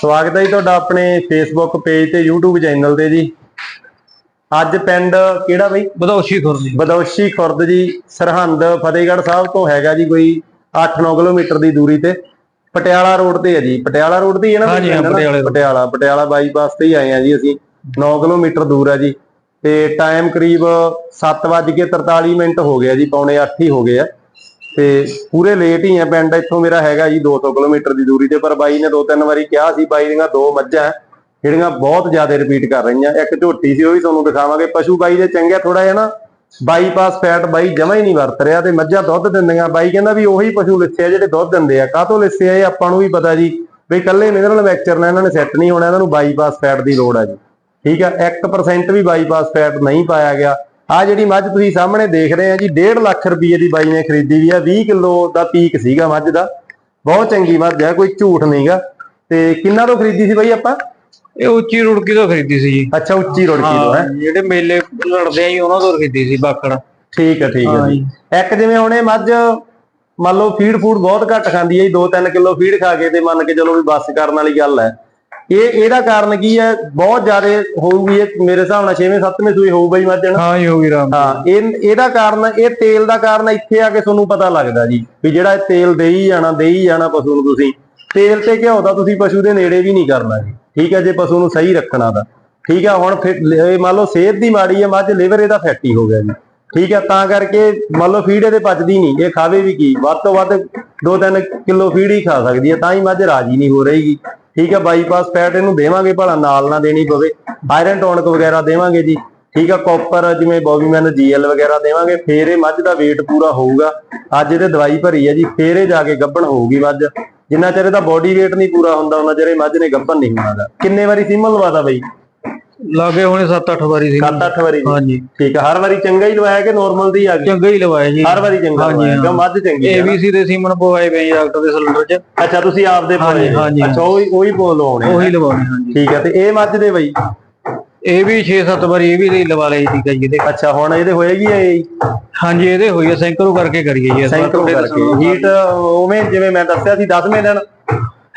ਸਵਾਗਤ ਹੈ ਜੀ ਤੁਹਾਡਾ ਆਪਣੇ ਫੇਸਬੁੱਕ ਪੇਜ ਤੇ YouTube ਚੈਨਲ ਤੇ ਜੀ। ਅੱਜ ਪਿੰਡ ਕਿਹੜਾ ਬਈ? ਬਦੌਸ਼ੀ ਖੁਰਦੀ ਬਦੌਸ਼ੀ ਖੁਰਦ ਜੀ ਸਰਹੰਦ ਫਤਿਹਗੜ੍ਹ ਸਾਹਿਬ ਤੋਂ ਹੈਗਾ ਜੀ ਕੋਈ 8-9 ਕਿਲੋਮੀਟਰ ਦੀ ਦੂਰੀ ਤੇ। ਪਟਿਆਲਾ ਰੋਡ ਤੇ ਹੈ ਜੀ। ਪਟਿਆਲਾ ਰੋਡ ਤੇ ਹੀ ਹੈ ਨਾ ਹਾਂਜੀ। ਪਟਿਆਲਾ ਪਟਿਆਲਾ ਬਾਈਪਾਸ ਤੇ ਹੀ ਆਏ ਆ ਜੀ ਅਸੀਂ। 9 ਕਿਲੋਮੀਟਰ ਦੂਰ ਹੈ ਜੀ। ਤੇ ਟਾਈਮ ਕਰੀਬ 7:43 ਮਿੰਟ ਹੋ ਗਿਆ ਜੀ ਪੌਣੇ 8 ਹੀ ਹੋ ਗਏ ਆ। ਤੇ ਪੂਰੇ ਲੇਟ ਹੀ ਆ, ਪਿੰਡ ਇੱਥੋਂ ਮੇਰਾ ਹੈਗਾ ਜੀ 200 ਕਿਲੋਮੀਟਰ ਦੀ ਦੂਰੀ ਤੇ, ਪਰ ਬਾਈ ਨੇ ਦੋ ਤਿੰਨ ਵਾਰੀ ਕਿਹਾ ਸੀ, ਬਾਈ ਦੀਆਂ ਦੋ ਮੱਝਾਂ ਜਿਹੜੀਆਂ ਬਹੁਤ ਜ਼ਿਆਦਾ ਰਿਪੀਟ ਕਰ ਰਹੀਆਂ, ਇੱਕ ਝੋਟੀ ਸੀ ਉਹ ਵੀ ਤੁਹਾਨੂੰ ਦਿਖਾਵਾਂਗੇ, ਪਸ਼ੂ ਬਾਈ ਦੇ ਚੰਗੇ ਥੋੜਾ ਜਿਹਾ ਨਾ ਬਾਈਪਾਸ ਫੈਟ ਬਾਈ ਜਮਾ ਹੀ ਨਹੀਂ ਵਰਤ ਰਿਹਾ ਤੇ ਮੱਝਾਂ ਦੁੱਧ ਦਿੰਦੀਆਂ, ਬਾਈ ਕਹਿੰਦਾ ਵੀ ਉਹੀ ਪਸ਼ੂ ਲਿੱਸੇ ਆ ਜਿਹੜੇ ਦੁੱਧ ਦਿੰਦੇ ਆ, ਕਾਹਤੋਂ ਲਿੱਸੇ ਆ ਇਹ ਆਪਾਂ ਨੂੰ ਵੀ ਪਤਾ ਜੀ, ਵੀ ਕੱਲੇ ਮਿਨਰਲ ਮੈਕਚਰ ਨਾਲ ਇਹਨਾਂ ਨੇ ਸੈੱਟ ਨਹੀਂ ਹੋਣਾ, ਇਹਨਾਂ ਨੂੰ ਬਾਈਪਾਸ ਫੈਟ ਦੀ ਲੋੜ ਆ ਜੀ, ਠੀਕ ਆ 1% ਵੀ ਬਾਈਪਾਸ ਫੈਟ ਨਹੀਂ ਪਾਇਆ ਗਿਆ ਆ ਜਿਹੜੀ ਮੱਝ ਤੁਸੀਂ ਸਾਹਮਣੇ ਦੇਖ ਰਹੇ ਆ ਜੀ 1.5 ਲੱਖ ਰੁਪਏ ਦੀ ਬਾਈ ਨੇ ਖਰੀਦੀ ਵੀ ਆ 20 ਕਿਲੋ ਦਾ ਪੀਕ ਸੀਗਾ ਮੱਝ ਦਾ। ਬਹੁਤ ਚੰਗੀ ਮੱਝ ਆ ਕੋਈ ਝੂਠ ਨਹੀਂਗਾ। ਤੇ ਕਿੰਨਾ ਤੋਂ ਖਰੀਦੀ ਸੀ ਬਾਈ ਆਪਾਂ? ਇਹ ਉੱਚੀ ਰੁੜਕੀ ਤੋਂ ਖਰੀਦੀ ਸੀ ਜੀ। ਅੱਛਾ ਉੱਚੀ ਰੁੜਕੀ ਤੋਂ ਹੈ? ਜਿਹੜੇ ਮੇਲੇ ਲੜਦੇ ਆ ਜੀ ਉਹਨਾਂ ਤੋਂ ਖਰੀਦੀ ਸੀ ਬਾਕੜ ਠੀਕ ਹੈ ਠੀਕ ਹਾਂ ਜੀ। ਇੱਕ ਜਿਵੇਂ ਹੁਣ ਮੱਝ ਮੰਨ ਲਓ ਫੀਡ ਫੂਡ ਬਹੁਤ ਘੱਟ ਖਾਂਦੀ ਹੈ ਜੀ 2-3 ਕਿਲੋ ਫੀਡ ਖਾ ਕੇ ਤੇ ਮੰਨ ਕੇ ਚਲੋ ਵੀ ਬਸ ਕਰਨ ਵਾਲੀ ਗੱਲ ਹੈ। ਇਹ ਇਹਦਾ ਕਾਰਨ ਕੀ ਹੈ? ਬਹੁਤ ਜ਼ਿਆਦਾ ਹੋਊਗੀ ਇਹ ਮੇਰੇ ਹਿਸਾਬ ਨਾਲ 6ਵੇਂ 7ਵੇਂ ਸੂਈ ਹੋਊ ਬਈ ਮੱਝ ਨਾ? ਹਾਂ ਹੋ ਗਈ ਰਾਮ ਹਾਂ ਇਹ ਇਹਦਾ ਕਾਰਨ ਇਹ ਤੇਲ ਦਾ ਕਾਰਨ ਇੱਥੇ ਆ ਕੇ ਤੁਹਾਨੂੰ ਪਤਾ ਲੱਗਦਾ ਜੀ ਵੀ ਜਿਹੜਾ ਇਹ ਤੇਲ ਦੇਈ ਜਾਣਾ ਦੇਈ ਜਾਣਾ ਪਸ਼ੂ ਨੂੰ ਤੁਸੀਂ। ਤੇਲ ਤੇ ਘਿਓ ਦਾ ਤੁਸੀਂ ਪਸ਼ੂ ਦੇ ਨੇੜੇ ਵੀ ਨਹੀਂ ਕਰਨਾ ਜੀ ਠੀਕ ਹੈ? ਜੇ ਪਸ਼ੂ ਨੂੰ ਸਹੀ ਰੱਖਣਾ ਦਾ ਠੀਕ ਹੈ ਹੁਣ ਇਹ ਮੰਨ ਲਓ ਸਿਹਤ ਦੀ ਮਾੜੀ ਹੈ ਮੱਝ ਲਿਵਰ ਇਹਦਾ ਫੈਟੀ ਹੋ ਗਿਆ ਜੀ। ਠੀਕ ਹੈ ਤਾਂ ਕਰਕੇ ਮੰਨ ਲਓ ਫੀਡ ਇਹਦੇ ਪਚਦੀ ਨਹੀਂ ਇਹ ਖਾਵੇ ਵੀ ਕੀ? ਵੱਧ ਤੋਂ ਵੱਧ 2-3 ਕਿਲੋ ਫੀਡ ਹੀ ਖਾ ਸਕਦੀ ਹੈ ਤਾਂ ਹੀ ਮੱਝ ਰਾਜੀ ਨਹੀਂ ਹੋ ਰਹੀਗੀ ਠੀਕ ਹੈ ਬਾਈਪਾਸ ਫੈਟ ਇਹਨੂੰ ਦੇਵਾਂਗੇ ਭਲਾ, ਨਾਲ ਨਾ ਦੇਣੀ ਪਵੇ। ਆਇਰਨ ਟੋਨਿਕ ਵਗੈਰਾ ਦੇਵਾਂਗੇ ਜੀ। ਠੀਕ ਆ ਕਾਪਰ ਜਿਵੇਂ ਬੋਬੀਮੈਨ ਜੀਐਲ ਵਗੈਰਾ ਦੇਵਾਂਗੇ, ਫੇਰ ਇਹ ਮੱਝ ਦਾ weight ਪੂਰਾ ਹੋਊਗਾ। ਅੱਜ ਇਹਦੇ ਦਵਾਈ ਭਰੀ ਹੈ ਜੀ, ਫੇਰ ਇਹ ਜਾ ਕੇ ਗੱਭਣ ਹੋਊਗੀ ਮੱਝ। ਜਿੰਨਾ ਚਿਰ ਇਹਦਾ ਬੋਡੀ weight ਨਹੀਂ ਪੂਰਾ ਹੁੰਦਾ, ਉਹਨਾਂ ਚਿਰ ਇਹ ਮੱਝ ਨੇ ਗੱਭਣ ਨਹੀਂ ਹੋਣਾ ਕਿੰਨੇ ਵਾਰੀ ਸੀਮਨ ਲਵਾਦਾ ਬਈ? ਲਾਗੇ ਹੁਣੇ 7-8 ਵਾਰੀ ਸੀ। 7-8 ਵਾਰੀ ਜੀ। ਹਾਂ ਜੀ ਠੀਕ ਆ ਹਰ ਵਾਰੀ ਚੰਗਾ ਹੀ ਲਵਾਇਆ ਕਿ ਨਾਰਮਲ ਦੀ ਆ ਗਈ? ਚੰਗਾ ਹੀ ਲਵਾਇਆ ਜੀ। ਹਰ ਵਾਰੀ ਚੰਗਾ ਹਾਂਜੀ, ਲਵਾਇਆ ਹਾਂ। ਕਿਉਂ ਮੱਝ ਚੰਗੀ ਹੈ। ਏਬੀਸੀ ਦੇ ਸੀਮਨ ਪਵਾਏ ਪਏ ਡਾਕਟਰ ਦੇ ਸਿਲੰਡਰ 'ਚ। ਅੱਛਾ ਤੁਸੀਂ ਹਾਂਜੀ, ਪਾਏ ਨੇ। ਹਾਂਜੀ। ਅੱਛਾ ਉਹੀ ਉਹੀ ਬੋਲ ਲਵਾਉਣੇ ਉਹੀ ਲਵਾਉਣੇ ਹਾਂ ਜੀ ਠੀਕ ਆ ਤੇ ਇਹ ਮੱਝ ਦੇ ਬਈ? ਇਹ ਵੀ 6-7 ਵਾਰੀ ਇਹ ਵੀ ਲਵਾ ਲਈ ਠੀਕ ਹੈ ਜੀ ਇਹਦੇ। ਅੱਛਾ ਹੁਣ ਇਹਦੇ ਹੋਏਗੀ ਇਹ? ਹਾਂ ਜੀ ਇਹਦੇ ਹੋਈ ਹੈ ਸੈਂਕਰੋ ਕਰਕੇ ਕਰੀਏ ਜੀ। ਸੈਂਕਰੋ ਕਰਕੇ। ਹੀਟ ਉਵੇਂ ਜਿਵੇਂ ਮੈਂ ਦੱਸਿਆ ਸੀ 10ਵੇਂ ਦਿਨ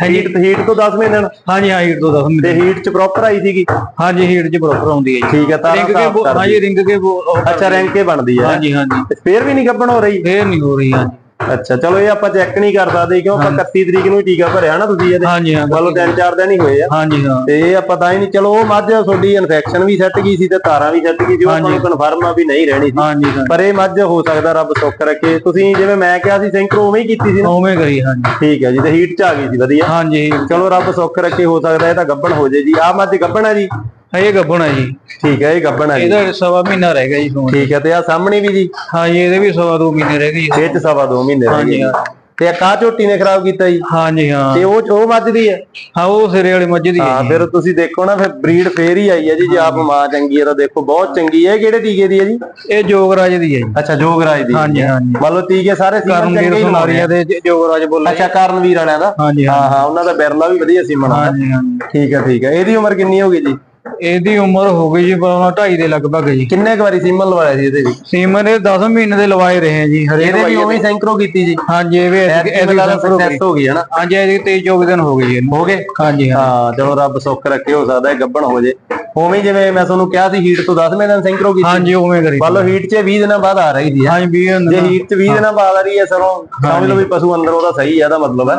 ਹੀਟ ਹੀਟ ਤੋਂ 10ਵੇਂ ਦਿਨ ਹਾਂ ਜੀ ਹਾਂ ਹੀਟ ਤੋਂ ਦੱਸ ਤੇ ਹੀਟ ਚ ਪ੍ਰੋਪਰ ਆਈ ਸੀਗੀ? ਹਾਂ ਜੀ ਹੀਟ 'ਚ ਬਰੋਬਰ ਆਉਂਦੀ ਹੈ ਜੀ। ਠੀਕ ਹੈ ਤਾਰਾਂ ਰਿੰਗ ਕੇ ਸਾਫ਼ ਬੋ- ਹਾਂ। ਕਰਦੀ ਜੀ ਰਿੰਗ ਕੇ ਅੱਛਾ ਰੈਂਕ ਕੇ ਬਣਦੀ ਹੈ। ਹਾਂ ਜੀ ਹਾਂ ਜੀ ਤੇ ਫੇਰ ਵੀ ਨਹੀਂ ਗੱਭਣ ਹੋ ਰਹੀ? ਫੇਰ ਨਹੀਂ ਹੋ ਰਹੀ ਹਾਂ ਜੀ ਅੱਛਾ ਚਲੋ ਇਹ ਆਪਾਂ ਚੈੱਕ ਨਹੀਂ ਕਰ ਸਕਦੇ ਕਿਉਂ ਆਪਾਂ 31 ਤਰੀਕ ਨੂੰ ਹੀ ਟੀਕਾ ਭਰਿਆ ਨਾ ਤੁਸੀਂ ਇਹਦੇ? ਹਾਂ ਜੀ ਹਾਂ ਮੰਨ ਲਓ ਤਿੰਨ ਚਾਰ ਦਿਨ ਹੀ ਹੋਏ ਆ। ਹਾਂ ਜੀ ਹਾਂ। ਤੇ ਇਹ ਆਪਾਂ ਤਾਂ ਹੀ ਨਹੀਂ ਚਲੋ ਉਹ ਮੱਝ ਤੁਹਾਡੀ ਇਨਫੈਕਸ਼ਨ ਵੀ ਸੈੱਟ ਗਈ ਸੀ ਤੇ ਤਾਰਾਂ ਵੀ ਸੈੱਟ ਗਈ ਸੀ ਉਹ ਆਪਾਂ ਨੂੰ ਕਨਫਰਮ ਆ ਵੀ ਨਹੀਂ ਰਹਿਣੀ ਸੀ। ਹਾਂ ਜੀ ਹਾਂ ਪਰ ਇਹ ਮੱਝ ਹੋ ਸਕਦਾ ਰੱਬ ਸੁੱਖ ਰੱਖੇ। ਤੁਸੀਂ ਜਿਵੇਂ ਮੈਂ ਕਿਹਾ ਸੀ ਸੈਂਕਰੋ ਉਵੇਂ ਹੀ ਕੀਤੀ ਸੀ ਨਾ। ਉਵੇਂ ਕਰੀ ਹਾਂ ਜੀ ਠੀਕ ਹੈ ਜੀ ਤੇ ਹੀਟ ਚ ਆ ਗਈ ਸੀ ਵਧੀਆ। ਹਾਂ ਜੀ ਚਲੋ ਰੱਬ ਸੁੱਖ ਰੱਖੇ ਹੋ ਸਕਦਾ ਇਹ ਤਾਂ ਗੱਭਣ ਹੋ ਜੇ ਜੀ। ਆ ਮੱਝ ਗੱਭਣ ਹੈ ਜੀ। ਇਹ ਗੱਬਣਾ ਜੀ। ਠੀਕ ਹੈ ਇਹ ਗੱਭਣ ਹੈ ਜੀ। ਇਹਦਾ ਸਵਾ ਮਹੀਨਾ ਰਹਿ ਗਿਆ ਜੀ ਸੋਣ ਠੀਕ ਹੈ ਤੇ ਆ ਸਾਹਮਣੇ ਵੀ ਜੀ? ਹਾਂ ਜੀ ਇਹਦੇ ਵੀ ਸਵਾ ਦੋ ਮਹੀਨੇ ਰਹਿ ਗਏ ਜੀ। ਇਹ ਚ ਸਵਾ ਦੋ ਮਹੀਨੇ ਰਹਿ ਗਏ ਹਾਂ। ਤੇ ਆ ਕਾ ਝੋਟੀ ਨੇ ਖਰਾਬ ਕੀਤਾ ਜੀ? ਹਾਂ ਜੀ ਹਾਂ। ਤੇ ਉਹ ਉਹ ਮੱਝ ਦੀ ਹੈ? ਹਾਂ ਉਹ ਸਿਰੇ ਵਾਲੀ ਮੱਝ ਦੀ ਹੈ ਹਾਂ ਜੀ। ਫਿਰ ਤੁਸੀਂ ਦੇਖੋ ਨਾ ਫਿਰ ਬਰੀਡ ਫੇਰ ਹੀ ਆਈ ਹੈ ਜੀ ਜੇ ਆਪ ਮਾਂ ਚੰਗੀ ਹੈ ਤਾਂ ਦੇਖੋ ਬਹੁਤ ਚੰਗੀ ਹੈ। ਕਿਹੜੇ ਟੀਕੇ ਦੀ ਹੈ ਜੀ? ਇਹ ਜੋਗਰਾਜ ਦੀ ਹੈ ਜੀ। ਅੱਛਾ ਜੋਗਰਾਜ ਦੀ ਹਾਂਜੀ ਹਾਂਜੀ ਮੰਨ ਲਓ ਟੀਕੇ ਸਾਰੇ ਸੀਮਨ ਚੰਗੇ ਹੀ ਲਾਉਣੇ ਆ। ਦੇ ਜ- ਜੋਗਰਾਜ ਬੋਲੇ। ਅੱਛਾ ਕਰਨਵੀਰ ਵਾਲਿਆਂ ਦਾ? ਹਾਂ ਜੀ ਹਾਂ। ਹਾਂ ਹਾਂ ਉਹਨਾਂ ਦਾ ਬਿਰਲਾ ਵੀ ਵਧੀਆ ਸੀਮਨ ਹਾਂ ਜੀ ਹਾਂ ਠੀਕ ਹੈ ਠੀਕ ਹੈ। ਇਹਦੀ ਉਮਰ ਕਿੰਨੀ ਹੋ ਗਈ ਜੀ? ਇਹਦੀ ਉਮਰ ਹੋ ਗਈ ਜੀ ਪੌਣਾ ਢਾਈ ਦੇ ਲਗਭਗ ਜੀ। ਕਿੰਨੇ ਕੁ ਵਾਰੀ ਸੀਮਨ ਲਵਾਇਆ ਸੀ ਇਹਦੇ ਵੀ ਸੀਮਨ ਇਹ 10 ਮਹੀਨੇ ਦੇ ਲਵਾਏ ਰਹੇ ਆ ਜੀ ਹਰੇਕ ਇਹਦੇ ਵੀ ਉਵੇਂ ਸੈਂਕਰੋ ਕੀਤੀ ਜੀ? ਹਾਂ ਜੀ ਇਹ ਵੀ ਇਹਦੀ success ਹੋ ਗਈ ਹੈ ਨਾ ਹਾਂ ਜੀ ਇਹਦੀ 23 24 ਦਿਨ ਹੋ ਗਏ ਜੀ ਹੋ ਗਏ? ਹਾਂ ਜੀ ਹਾਂ ਹਾਂ ਚਲੋ ਰੱਬ ਸੁੱਖ ਰੱਖੇ ਹੋ ਸਕਦਾ ਹੈ ਗੱਭਣ ਹੋ ਜੇ। ਉਵੇਂ ਹੀ ਜਿਵੇਂ ਮੈਂ ਤੁਹਾਨੂੰ ਕਿਹਾ ਸੀ ਹੀਟ ਤੋਂ 10ਵੇਂ ਦਿਨ ਸੈਂਕਰੋ ਕੀਤੀ। ਹਾਂ ਜੀ ਉਵੇਂ ਕਰੀ ਲਓ ਹੀਟ 'ਚ 20 ਦਿਨਾਂ ਬਾਅਦ ਆ ਰਹੀ ਸੀ। ਹਾਂ ਜੀ 20 ਜੇ ਹੀਟ 'ਚ 20 ਦਿਨਾਂ ਬਾਅਦ ਆ ਰਹੀ ਹੈ ਸਰੋਂ ਸਮਝ ਲਓ ਵੀ ਪਸ਼ੂ ਅੰਦਰ ਉਹਦਾ ਸਹੀ ਹੈ ਇਹਦਾ ਮਤਲਬ ਹੈ।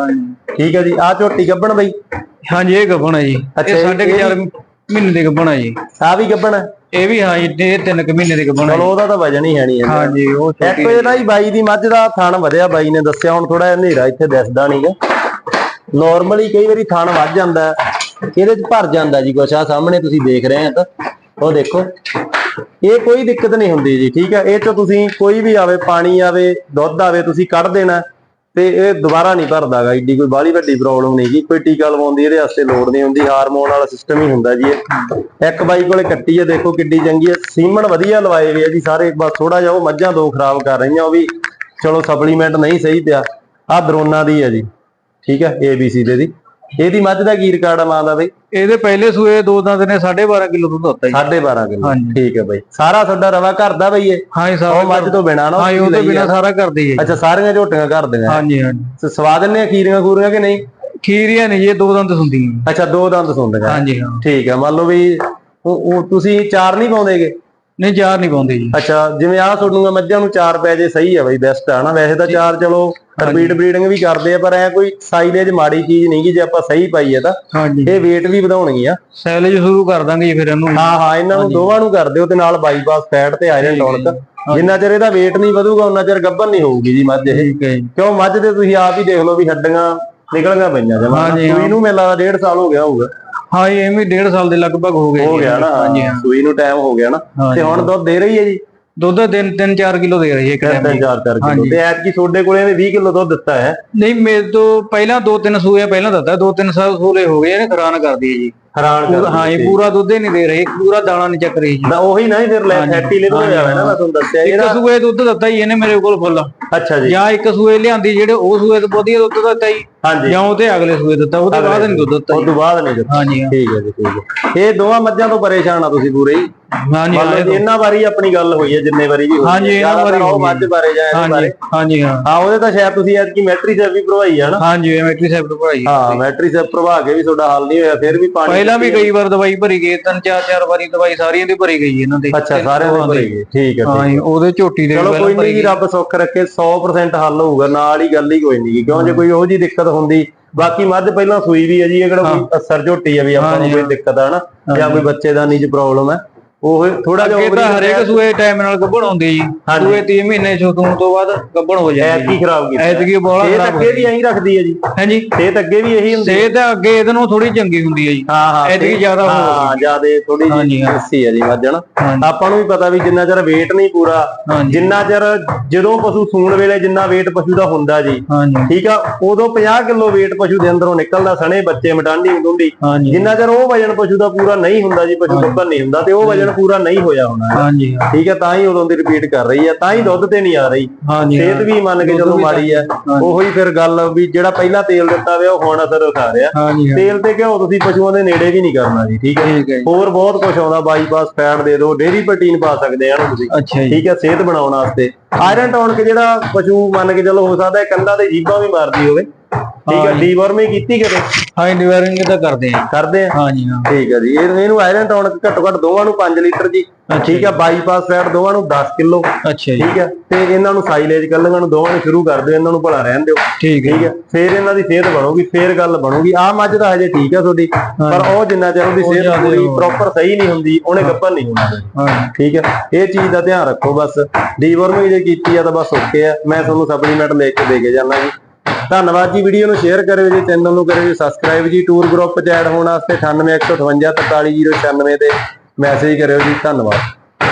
ਠੀਕ ਹੈ ਜੀ ਆ ਝੋਟੀ ਗੱਭਣ ਬਈ? ਹਾਂ ਜੀ ਇਹ ਗੱਬਣਾ ਜੀ। ਅੱਛਾ, ਕੁ ਚਾਰ ਮਹੀਨੇ ਦੇ ਗੱਬਣਾ ਜੀ। ਆ ਵੀ ਗੱਭਣ ਇਹ ਵੀ ਹਾਂ ਜੀ ਇਹ ਤਿੰਨ ਕੁ ਮਹੀਨੇ ਦੇ ਗੱਬਣਾ ਚਲੋ ਉਹਦਾ ਤਾਂ ਵਜਨ ਹੀ ਹੈ ਨਹੀਂ ਹਾਂ ਜੀ ਉਹ ਇੱਕ ਛੋਟੀ ਇਹਦਾ ਹੀ ਬਾਈ ਦੀ ਮੱਝ ਦਾ ਥਣ ਵਧਿਆ ਬਾਈ ਨੇ ਦੱਸਿਆ ਹੁਣ ਥੋੜਾ ਹਨੇਰਾ ਇੱਥੇ ਦਿਸਦਾ ਨਹੀਂਗਾ ਨਾਰਮਲੀ ਕਈ ਵਾਰੀ ਥਣ ਵੱਧ ਜਾਂਦਾ ਹੈ। ਇਹਦੇ ਚ ਭਰ ਜਾਂਦਾ ਜੀ ਕੁਛ ਆ ਸਾਹਮਣੇ ਤੁਸੀਂ ਦੇਖ ਰਹੇ ਆ ਤਾਂ। ਉਹ ਦੇਖੋ ਇਹ ਕੋਈ ਦਿੱਕਤ ਨਹੀਂ ਹੁੰਦੀ ਜੀ ਠੀਕ ਹੈ ਇਹ ਚ ਤੁਸੀਂ ਕੋਈ ਵੀ ਆਵੇ ਪਾਣੀ ਆਵੇ ਦੁੱਧ ਆਵੇ ਤੁਸੀਂ ਕੱਢ ਦੇਣਾ। ਤੇ ਇਹ ਦੁਬਾਰਾ ਨਹੀਂ ਭਰਦਾਗਾ, ਏਡੀ ਕੋਈ ਬਾਹਲੀ ਵੱਡੀ ਪ੍ਰੋਬਲਮ ਨਹੀਂ ਜੀ ਕੋਈ ਟੀਕਾ ਲਵਾਉਣ ਦੀ ਇਹਦੇ ਵਾਸਤੇ ਲੋੜ ਨਹੀਂ ਹੁੰਦੀ, ਹਾਰਮੋਨ ਵਾਲਾ ਸਿਸਟਮ ਹੀ ਹੁੰਦਾ ਜੀ ਇਹ। ਇੱਕ ਬਾਈ ਕੋਲੇ ਕੱਟੀ ਹੈ ਦੇਖੋ ਕਿੱਡੀ ਚੰਗੀ ਹੈ ਸੀਮਨ ਵਧੀਆ ਲਵਾਏ ਹੋਏ ਆ ਜੀ ਸਾਰੇ, ਬਸ ਥੋੜਾ ਜਿਹਾ ਉਹ ਮੱਝਾਂ ਦੋ ਖਰਾਬ ਕਰ ਰਹੀਆਂ, ਉਹ ਵੀ ਚਲੋ ਸਪਲੀਮੈਂਟ ਨਹੀਂ ਸਹੀ ਪਿਆ। ਆ ਦਰੋਨਾ ਦੀ ਹੈ ਜੀ, ਠੀਕ ਹੈ ABC ਦੇ ਦੀ। ਇਹਦੀ ਮੱਝ ਦਾ ਕੀ ਰਿਕਾਰਡ ਆ ਮਾਂ ਦਾ ਬਈ? ਇਹਦੇ ਪਹਿਲੇ ਸੂਏ ਦੋ ਦੰਦ ਨੇ 12.5 ਕਿਲੋ ਦੁੱਧ ਦਿੱਤਾ ਜੀ। 12.5 ਕਿਲੋ। ਹਾਂਜੀ। ਠੀਕ ਹੈ ਬਈ। ਸਾਰਾ ਤੁਹਾਡਾ ਰਵਾ ਘਰ ਦਾ ਬਈ ਇਹ? ਹਾਂ ਜੀ ਉਹ ਸਾਰਾ ਮੱਝ ਤੋਂ ਬਿਨਾ ਨਾ ਹਾਂ ਜੀ ਉਹਦੇ ਲਈ ਬਿਨਾ ਆ। ਸਾਰਾ ਕਰਦੇ ਹੀ ਅੱਛਾ ਸਾਰੀਆਂ ਝੋਟੀਆਂ ਘਰ ਦੀਆਂ? ਹਾਂ ਜੀ ਹਾਂ ਜੀ ਤੇ ਸਵਾਦ ਨੇ ਖੀਰੀਆਂ ਖੂਰੀਆਂ ਕਿ ਨਹੀਂ? ਖੀਰੀਆਂ ਨੇ ਜੀ ਇਹ ਦੋ ਦੰਦ ਹੁੰਦੀਆਂ ਅੱਛਾ ਦੋ ਦੰਦ ਸੁੰਦੀਆਂ ਹਾਂਜੀ ਹਾਂ। ਠੀਕ ਹੈ ਮੰਨ ਲਓ ਵੀ ਉਹ ਉਹ ਤੁਸੀਂ ਚਾਰ ਨਹੀਂ ਪਾਉਂਦੇਗੇ ਨਹੀਂ ਚਾਰ ਨਹੀਂ ਪਾਉਂਦੇ ਜੀ। ਅੱਛਾ ਜਿਵੇਂ ਆਹ ਤੁਹਾਡੀਆਂ ਮੱਝਾਂ ਨੂੰ ਚਾਰ ਪੈ ਜੇ ਸਹੀ ਹੈ ਬਈ ਬੈਸਟ ਹੈ ਨਾ। ਵੈਸੇ ਤਾਂ ਚਾਰ ਚਲੋ ਰਿਪੀਟ ਬਰੀਡਿੰਗ ਵੀ ਕਰਦੇ ਆ ਪਰ ਐ ਕੋਈ ਸਾਈਲੇਜ ਮਾੜੀ ਚੀਜ਼ ਨਹੀਂ ਗੀ ਜੇ ਆਪਾਂ ਸਹੀ ਪਾਈਏ ਤਾਂ। ਇਹ weight ਵੀ ਵਧਾਉਣਗੀਆਂ। ਸੈਲੇਜ ਸ਼ੁਰੂ ਕਰ ਦਾਂਗੇ ਫਿਰ ਇਹਨੂੰ। ਹਾਂ ਹਾਂ ਇਹਨਾਂ ਨੂੰ ਦੋਵਾਂ ਨੂੰ ਕਰ ਦਿਓ ਤੇ ਨਾਲ ਬਾਈਪਾਸ ਫੈਟ ਤੇ ਆਇਰਨ ਟੌਨਕ ਜਿੰਨਾ ਚਿਰ ਇਹਦਾ weight ਨਹੀਂ ਵਧੂਗਾ ਉਹਨਾਂ ਚਿਰ ਗੱਭਣ ਨਹੀਂ ਹੋਊਗੀ ਜੀ ਮੱਝ ਇਹ। ਕਿਉਂ ਮੱਝ ਦੇ ਤੁਸੀਂ ਆਪ ਹੀ ਦੇਖ ਲਓ ਵੀ ਹੱਡੀਆਂ ਨਿਕਲੀਆਂ ਪਈਆਂ ਜਮਾ। ਸੂਈ ਨੂੰ ਲੱਗਦਾ ਡੇਢ ਸਾਲ ਹੋ ਗਿਆ ਹੋਊਗਾ। ਹਾਂ ਜੀ ਐਵੇਂ ਡੇਢ ਸਾਲ ਦੇ ਲਗਭਗ ਹੋ ਗਏ ਹੋ। ਗਿਆ ਨਾ। ਹਾਂਜੀ ਸੂਈ ਨੂੰ ਟਾਈਮ ਹੋ ਗਿਆ ਨਾ। ਤੇ ਹੁਣ ਦੁੱਧ ਦੇ ਰਹੀ ਹੈ ਜੀ। ਦੁੱਧ ਤਿੰਨ ਤਿੰਨ 4 ਕਿਲੋ ਦੇ ਰਹੀ ਹੈ ਇੱਕ ਤਿੰਨ ਟਾਈਮ ਤਿੰਨ ਚਾਰ ਚਾਰ ਕਿਲੋ। ਹਾਂਜੀ। ਤੇ ਐਤਕੀ ਤੁਹਾਡੇ ਕੋਲੇ ਇਹਨੇ 20 ਕਿਲੋ ਦੁੱਧ ਦਿੱਤਾ ਹੈ? ਨਹੀਂ ਮੇਰੇ ਤੋਂ ਪਹਿਲਾਂ ਦੋ ਤਿੰਨ ਸੂਏ ਪਹਿਲਾਂ ਦਿੱਤਾ ਦੋ ਤਿੰਨ ਸਾਲ ਸੂਲੇ ਹੋ ਗਏ ਇਹਨੇ ਖਰਾਨ ਕਰਦੀ ਹੈ ਜੀ। ਹੈਰਾਨ ਪੂਰਾ- ਕਰ ਹਾਂ ਜੀ ਪੂਰਾ ਦੁੱਧ ਹੀ ਨਹੀਂ ਦੇ ਰਹੀ ਪੂਰਾ ਦਾਣਾ ਨਹੀਂ ਚੱਕ ਰਹੀ ਜੀ। ਨਾ ਉਹੀ ਨਾ ਹੀ ਫਿਰ ਲੈ ਫੈਟੀ ਲਿਵਰ ਹੋਇਆ ਹੋਇਆ ਨਾ ਮੈਂ ਤੁਹਾਨੂੰ ਦੱਸਿਆ ਇੱਕ ਇਹਦਾ ਸੂਏ ਦੁੱਧ ਦਿੱਤਾ ਜੀ ਇਹਨੇ ਮੇਰੇ ਕੋਲ ਫੁੱਲ। ਅੱਛਾ ਜੀ। ਜਾਂ ਇੱਕ ਸੂਏ ਲਿਆਂਦੀ ਜਿਹੜੇ ਉਹ ਸੂਏ ਤੋਂ ਵਧੀਆ ਦੁੱਧ ਦਿੱਤਾ ਜੀ ਹਾਂਜੀ। ਜਾਂ ਉਹਦੇ ਅਗਲੇ ਸੂਏ ਦਿੱਤਾ ਉਹਦੇ ਬਾਅਦ ਨਹੀਂ ਦੁੱਧ ਦਿੱਤਾ ਜੀ। ਤੋਂ ਬਾਅਦ ਨਹੀਂ ਦਿੱਤਾ। ਹਾਂਜੀ ਹਾਂ। ਠੀਕ ਹੈ ਜੀ ਠੀਕ ਹੈ। ਇਹ ਦੋਵਾਂ ਮੱਝਾਂ ਤੋਂ ਪਰੇਸ਼ਾਨ ਆ ਤੁਸੀਂ ਪੂਰੇ ਹੀ। ਹਾਂਜੀ ਹਾਂ ਜੀ ਇਹਨਾਂ ਵਾਰੀ ਆਪਣੀ ਗੱਲ ਹੋਈ ਹੈ ਜਿੰਨੇ ਵਾਰੀ ਵੀ ਹੋਈ ਹਾਂਜੀ, ਹੈ। ਜ਼ਿਆਦਾਤਰ ਵਾਰੀ ਉਹ ਮੱਝ ਬਾਰੇ ਜਾਂ ਇਹਦੇ ਹਾਂਜੀ ਬਾਰੇ। ਹਾਂਜੀ ਹਾਂ। ਹਾਂ ਉਹਦੇ ਤਾਂ ਸ਼ਾਇਦ ਤੁਸੀਂ ਐਤਕੀ ਮੈਟਰੀ ਸੈਪ ਵੀ ਭਰਵਾਈ ਆ ਨਾ। ਹਾਂਜੀ ਮੈਟਰੀ ਤੋਂ ਭਾਈ ਹਾਂ। ਮੈਟਰੀ ਸੈਪ ਭਰਵਾ ਕੇ ਵੀ ਤੁਹਾਡਾ ਹੱਲ ਨਹੀਂ ਹੋਇਆ ਫਿਰ ਵੀ ਪਾਣੀ ਪਹਿਲਾਂ ਵੀ ਕਈ ਵਾਰ ਦਵਾਈ ਭਰੀ ਗਈ ਤਿੰਨ ਚਾਰ ਚਾਰ ਵਾਰੀ ਦਵਾਈ ਸਾਰੀਆਂ ਦੀ ਭਰੀ ਗਈ ਇਹਨਾਂ ਦੇ। ਅੱਛਾ ਸਾਰਿਆਂ ਦੇ ਭਰੇ ਗਏ ਠੀਕ ਹੈ ਹਾਂ ਉਹਦੇ ਝੋਟੀ ਦੇ ਚਲੋ ਕੋਈ ਨਹੀਂ ਰੱਬ ਸੁੱਖ ਰੱਖੇ 100% ਹੱਲ ਹੋਊਗਾ ਨਾਲ ਹੀ ਗੱਲ ਹੀ ਕੋਈ ਨਹੀਂ ਕਿਉਂ? ਜੇ ਕੋਈ ਉਹੋ ਜੀ ਦਿੱਕਤ ਹੁੰਦੀ ਬਾਕੀ ਮੱਝ ਪਹਿਲਾਂ ਸੂਈ ਵੀ ਹੈ ਜੀ ਇਹ ਕਿਹੜਾ ਕੋਈ ਅਸਰ ਝੋਟੀ ਹੈ ਵੀ ਆਪਾਂ ਨੂੰ ਕੋਈ ਦਿੱਕਤ ਆ ਨਾ ਜਾਂ ਕੋਈ ਬੱਚੇਦਾਨੀ ਚ ਪ੍ਰੋਬਲਮ ਹੈ। ਉਹ ਥੋੜਾ ਜਿਹਾ ਇਹ ਤਾਂ ਹਰੇਕ ਸੂਏ ਟਾਈਮ ਨਾਲ ਗੱਭਣ ਆਉਂਦੀ ਜੀ। ਸੂਏ 3 ਮਹੀਨੇ ਛੋਟੂ ਤੋਂ ਬਾਅਦ ਗੱਭਣ ਹੋ ਜਾਂਦੀ ਐਤਕੀ ਖਰਾਬ ਕੀਤੀ। ਐਤਕੀ ਬੋਲਾ ਇਹ ਖਰਾਬ ਅੱਗੇ ਵੀ ਐਂ ਰੱਖਦੀ ਹੈ ਜੀ। ਹਾਂਜੀ। ਸਿਹਤ ਅੱਗੇ ਵੀ ਇਹੀ ਹੁੰਦੀ ਸਿਹਤ ਅੱਗੇ ਇਹਦੇ ਨੂੰ ਥੋੜੀ ਚੰਗੀ ਹੁੰਦੀ ਹੈ ਜੀ। ਹਾਂ ਹਾਂ ਐਤਕੀ ਜ਼ਿਆਦਾ ਹੋ ਹਾਂ ਜਿਆਦੇ ਥੋੜੀ ਹਾਂਜੀ, ਜਿਹੀ ਹਾਂ। ਹੈ ਜੀ ਮੱਝ ਨਾ ਹਾਂਜੀ। ਆਪਾਂ ਨੂੰ ਵੀ ਪਤਾ ਵੀ ਜਿੰਨਾ ਚਿਰ weight ਨਹੀਂ ਪੂਰਾ ਜਿੰਨਾ ਚਿਰ ਜਦੋਂ ਪਸ਼ੂ ਸੂਣ ਵੇਲੇ ਜਿੰਨਾ weight ਪਸ਼ੂ ਦਾ ਹੁੰਦਾ ਜੀ। ਠੀਕ ਆ ਉਦੋਂ 50 ਕਿਲੋ weight ਪਸ਼ੂ ਦੇ ਅੰਦਰੋਂ ਨਿਕਲਦਾ ਸਣੇ ਬੱਚੇ ਮਟਾਂਡੀ ਹਾਂਜੀ। ਜਿੰਨਾ ਚਿਰ ਉਹ ਵਜਨ ਪਸ਼ੂ ਦਾ ਪੂਰਾ ਨਹੀਂ ਹੁੰਦਾ ਜੀ ਪਸ਼ੂ ਗੱਭਣ ਨਹੀਂ ਹੁੰਦਾ ਤੇ ਉਹ ਵਜਨ ਪੂਰਾ ਨਹੀਂ ਹੋਇਆ ਹੋਣਾ। ਹਾਂਜੀ ਠੀਕ ਹੈ ਤਾਂ ਹੀ ਉਦੋਂ ਦੀ ਰਿਪੀਟ ਕਰ ਰਹੀ ਹੈ ਤਾਂ ਹੀ ਦੁੱਧ ਤੇ ਨਹੀਂ ਆ ਰਹੀ। ਹਾਂਜੀ ਸਿਹਤ ਵੀ ਮੰਨ ਕੇ ਚਲੋ ਮਾੜੀ ਹੈ। ਉਹੀ ਫਿਰ ਗੱਲ ਵੀ ਜਿਹੜਾ ਪਹਿਲਾਂ ਤੇਲ ਦਿੱਤਾ ਹੋਇਆ ਉਹ ਹੁਣ ਅਸਰ ਦਿਖਾ ਰਿਹਾ। ਤੇਲ ਤੇ ਘਿਓ ਤੁਸੀਂ ਪਸ਼ੂਆਂ ਦੇ ਨੇੜੇ ਵੀ ਨਹੀਂ ਕਰਨਾ ਜੀ ਠੀਕ ਹੈ। ਹੋਰ ਬਹੁਤ ਕੁਝ ਆਉਂਦਾ ਬਾਈਪਾਸ ਫੈਟ ਦੇ ਦਿਓ ਡੇਰੀ ਪ੍ਰੋਟੀਨ ਪਾ ਸਕਦੇ ਆ ਤੁਸੀਂ। ਠੀਕ ਹੈ ਸਿਹਤ ਬਣਾਉਣ ਵਾਸਤੇ। ਆਇਰਨ ਟੌਨਕ ਜਿਹੜਾ ਪਸ਼ੂ ਮੰਨ ਕੇ ਚੱਲੋ ਹੋ ਸਕਦਾ ਕੰਧਾਂ ਤੇ ਜੀਭਾਂ ਵੀ ਮਾਰਦੀ ਹੋਵੇ। ਠੀਕ ਹੈ ਡੀਵਰਮਿੰਗ ਕੀਤੀ ਕਦੇ? ਹਾਂ ਡਿਵਾਇਰਿੰਗ ਤਾਂ ਕਰਦੇ ਆ ਕਰਦੇ ਆ? ਹਾਂਜੀ ਹਾਂ। ਠੀਕ ਹੈ ਜੀ ਇਹ- ਇਹਨੂੰ ਆਇਰਨ ਟੌਨਕ ਘੱਟੋ ਘੱਟ ਦੋਵਾਂ ਨੂੰ 5 ਲੀਟਰ ਜੀ। ਠੀਕ ਹੈ ਬਾਈਪਾਸ ਫੈਟ ਦੋਵਾਂ ਨੂੰ 10 ਕਿਲੋ। ਅੱਛਾ ਜੀ। ਠੀਕ ਹੈ ਤੇ ਇਹਨਾਂ ਨੂੰ ਸਾਈਲੇਜ ਕੱਲੀਆਂ ਨੂੰ ਦੋਵਾਂ ਨੂੰ ਸ਼ੁਰੂ ਕਰ ਦਿਓ ਇਹਨਾਂ ਨੂੰ ਭਲਾ ਰਹਿਣ ਦਿਓ। ਠੀਕ ਹੈ। ਫੇਰ ਇਹਨਾਂ ਦੀ ਸਿਹਤ ਬਣੂਗੀ ਫੇਰ ਗੱਲ ਬਣੂਗੀ। ਆਹ ਮੱਝ ਤਾਂ ਹਜੇ ਠੀਕ ਹੈ ਤੁਹਾਡੀ ਪਰ ਉਹ ਜਿੰਨਾ ਚਿਰ ਉਹਦੀ ਸਿਹਤ ਪੂਰੀ ਪ੍ਰੋਪਰ ਸਹੀ ਨਹੀਂ ਹੁੰਦੀ ਉਹਨੇ ਗੱਭਣ ਨਹੀਂ ਹੋਣਾ। ਹਾਂ ਠੀਕ ਹੈ ਇਹ ਚੀਜ਼ ਦਾ ਧਿਆਨ ਰੱਖੋ ਬਸ। ਡੀਵਰਮਿੰਗ ਜੇ ਕੀਤੀ ਆ ਤਾਂ ਬਸ ਓਕੇ ਆ। ਮੈਂ ਤੁਹਾਨੂੰ ਸਪਲੀਮੈਂਟ ਲੈ ਕੇ ਦੇ ਕੇ ਜਾਣਾ ਜੀ। ਧੰਨਵਾਦ ਜੀ ਵੀਡੀਓ ਨੂੰ ਸ਼ੇਅਰ ਕਰਿਓ ਜੀ ਚੈਨਲ ਨੂੰ ਕਰਿਓ ਜੀ ਸਬਸਕ੍ਰਾਈਬ ਜੀ ਟੂਰ ਗਰੁੱਪ ਚ ਐਡ ਹੋਣ ਵਾਸਤੇ 9815543096 ਤੇ ਮੈਸੇਜ ਕਰਿਓ ਜੀ, ਧੰਨਵਾਦ।